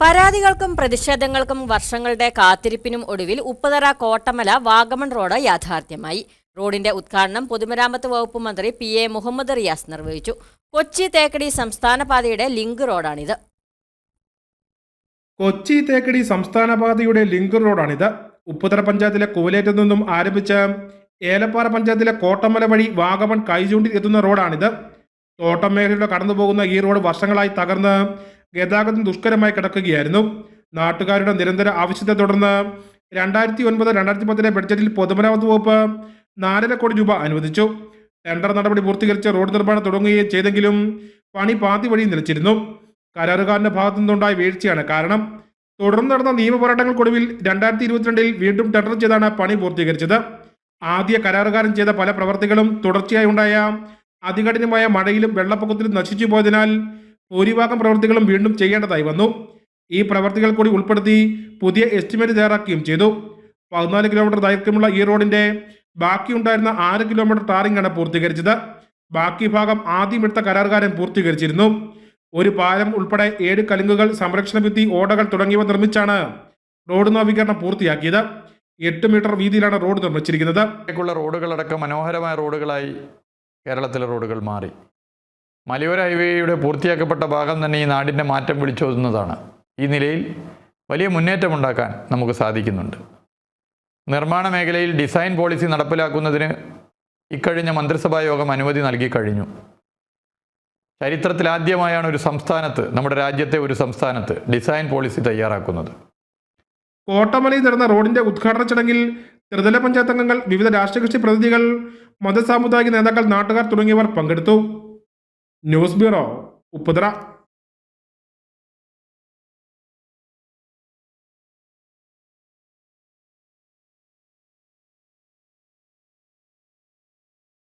പരാതികൾക്കും പ്രതിഷേധങ്ങൾക്കും വർഷങ്ങളുടെ കാത്തിരിപ്പിനും ഒടുവിൽ ഉപ്പുതറ കോട്ടമല വാഗമൺ റോഡ് യാഥാർത്ഥ്യമായി. റോഡിന്റെ ഉദ്ഘാടനം പൊതുമരാമത്ത് വകുപ്പ് മന്ത്രി പി എ മുഹമ്മദ് റിയാസ് നിർവഹിച്ചു. കൊച്ചി തേക്കടി സംസ്ഥാന പാതയുടെ ലിങ്ക് റോഡാണിത്. കൊച്ചി തേക്കടി സംസ്ഥാന പാതയുടെ ലിങ്ക് റോഡാണിത്. ഉപ്പുതറ പഞ്ചായത്തിലെ കുവലേറ്റിൽ നിന്നും ആരംഭിച്ച ഏലപ്പാറ പഞ്ചായത്തിലെ കോട്ടമല വഴി വാഗമൺ കൈചൂണ്ടി എത്തുന്ന റോഡാണിത്. തോട്ടം മേഖലയിലൂടെ കടന്നുപോകുന്ന ഈ റോഡ് വർഷങ്ങളായി തകർന്ന് ഗതാഗതം ദുഷ്കരമായി കിടക്കുകയായിരുന്നു. നാട്ടുകാരുടെ നിരന്തര ആവശ്യത്തെ തുടർന്ന് രണ്ടായിരത്തി ഒൻപത് രണ്ടായിരത്തി പത്തിലെ ബഡ്ജറ്റിൽ പൊതുമരാമത്ത് വകുപ്പ് നാലര കോടി രൂപ അനുവദിച്ചു. ടെൻഡർ നടപടി പൂർത്തീകരിച്ച് റോഡ് നിർമ്മാണം തുടങ്ങുകയും ചെയ്തെങ്കിലും പണി പാതി വഴി നിലച്ചിരുന്നു. കരാറുകാരന്റെ ഭാഗത്തു നിന്നുണ്ടായ വീഴ്ചയാണ് കാരണം. തുടർന്ന് നടന്ന നിയമപോരാട്ടങ്ങൾക്കൊടുവിൽ രണ്ടായിരത്തി ഇരുപത്തിരണ്ടിൽ വീണ്ടും ടെൻഡർ ചെയ്താണ് പണി പൂർത്തീകരിച്ചത്. ആദ്യ കരാറുകാരൻ ചെയ്ത പല പ്രവർത്തികളും തുടർച്ചയായി ഉണ്ടായ അതികഠിനമായ മഴയിലും വെള്ളപ്പൊക്കത്തിലും നശിച്ചു പോയതിനാൽ ഭൂരിഭാഗം പ്രവൃത്തികളും വീണ്ടും ചെയ്യേണ്ടതായി വന്നു. ഈ പ്രവർത്തികൾ കൂടി ഉൾപ്പെടുത്തി പുതിയ എസ്റ്റിമേറ്റ് തയ്യാറാക്കുകയും ചെയ്തു. പതിനാല് കിലോമീറ്റർ ദൈർഘ്യമുള്ള ഈ റോഡിന്റെ ബാക്കിയുണ്ടായിരുന്ന ആറ് കിലോമീറ്റർ ടാറിംഗ് ആണ് പൂർത്തീകരിച്ചത്. ബാക്കി ഭാഗം ആദ്യം എടുത്ത കരാറുകാരൻ പൂർത്തീകരിച്ചിരുന്നു. ഒരു പാലം ഉൾപ്പെടെ ഏഴ് കലുങ്കുകൾ സംരക്ഷണ ഭിത്തി ഓടകൾ തുടങ്ങിയവ നിർമ്മിച്ചാണ് റോഡ് നവീകരണം പൂർത്തിയാക്കിയത്. എട്ട് മീറ്റർ വീതിയിലാണ് റോഡ് നിർമ്മിച്ചിരിക്കുന്നത്. റോഡുകളടക്കം മനോഹരമായ റോഡുകളായി കേരളത്തിലെ റോഡുകൾ മാറി. മലയോര ഹൈവേയുടെ പൂർത്തിയാക്കപ്പെട്ട ഭാഗം തന്നെ ഈ നാടിന്റെ മാറ്റം വിളിച്ചോതുന്നതാണ്. ഈ നിലയിൽ വലിയ മുന്നേറ്റമുണ്ടാക്കാൻ നമുക്ക് സാധിക്കുന്നുണ്ട്. നിർമ്മാണ മേഖലയിൽ ഡിസൈൻ പോളിസി നടപ്പിലാക്കുന്നതിന് ഇക്കഴിഞ്ഞ മന്ത്രിസഭാ യോഗം അനുമതി നൽകി കഴിഞ്ഞു. ചരിത്രത്തിൽ ആദ്യമായാണ് ഒരു സംസ്ഥാനത്ത് നമ്മുടെ രാജ്യത്തെ ഒരു സംസ്ഥാനത്ത് ഡിസൈൻ പോളിസി തയ്യാറാക്കുന്നത്. കോട്ടമലയിൽ നടന്ന റോഡിന്റെ ഉദ്ഘാടന ചടങ്ങിൽ ത്രിതല പഞ്ചായത്ത് അംഗങ്ങൾ വിവിധ രാഷ്ട്രീയ കക്ഷി പ്രതിനിധികൾ മതസാമുദായിക നേതാക്കൾ നാട്ടുകാർ തുടങ്ങിയവർ പങ്കെടുത്തു. News bureau उपद्रा